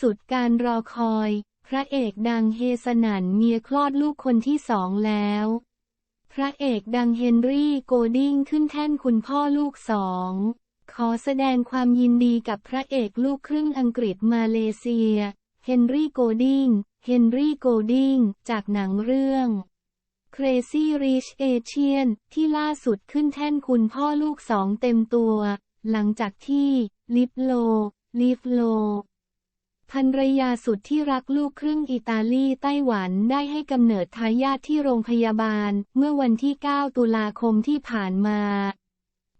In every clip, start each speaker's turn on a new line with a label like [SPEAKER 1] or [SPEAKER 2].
[SPEAKER 1] สุดการรอคอย พระเอกดังเฮสนันเมียคลอดลูกคนที่สองแล้ว พระเอกดังเฮนรี่โกดิงขึ้นแท่นคุณพ่อลูกสอง ขอแสดงความยินดีกับพระเอกลูกครึ่งอังกฤษมาเลเซีย เฮนรี่โกดิงเฮนรี่โกดิงจากหนังเรื่อง Crazy Rich Asian ที่ล่าสุดขึ้นแท่นคุณพ่อลูกสองเต็มตัว หลังจากที่ ลิฟโล ลิฟโล ภรรยาสุดที่รักลูกครึ่งอิตาลีไต้หวันได้ให้กำเนิดทายาทที่โรงพยาบาล เมื่อวันที่ 9 ตุลาคมที่ผ่านมา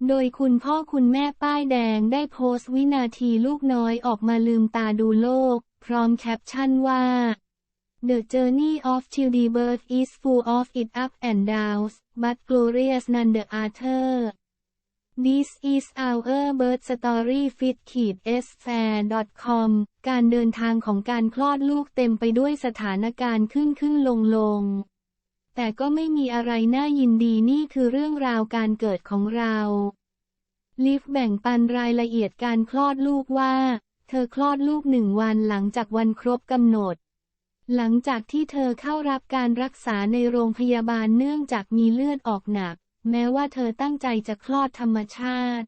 [SPEAKER 1] โดยคุณพ่อคุณแม่ป้ายแดงได้โพสต์วินาทีลูกน้อยออกมาลืมตาดูโลก พร้อมแคปชั่นว่า The journey of childbirth is full of it up and downs, but glorious none-the-other. This is our birth story fit s f a i r com การเดินทางของการคลอดลูกเต็มไปด้วยสถานการณ์ขึ้นขึ้นลงลง แต่ก็ไม่มีอะไรน่ายินดีนี่คือเรื่องราวการเกิดของเรา ลิฟแบ่งปันรายละเอียดการคลอดลูกว่า เธอคลอดลูกหนึ่งวันหลังจากวันครบกำหนด หลังจากที่เธอเข้ารับการรักษาในโรงพยาบาลเนื่องจากมีเลือดออกหนัก แม้ว่าเธอตั้งใจจะคลอดธรรมชาติ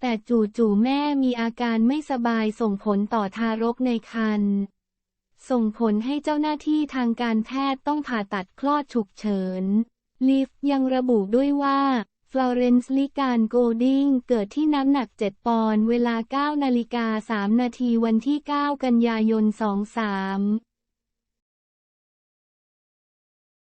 [SPEAKER 1] แต่จู่ๆแม่มีอาการไม่สบายส่งผลต่อทารกในครรภ์ส่งผลให้เจ้าหน้าที่ทางการแพทย์ต้องผ่าตัดคลอดฉุกเฉิน ลิฟยังระบุด้วยว่าฟลอเรนซ์ลิการโกลดิงเกิดที่น้ำหนัก 7 ปอนด์เวลา 9 นาฬิกา 3 นาทีวันที่ 9 กันยายน 23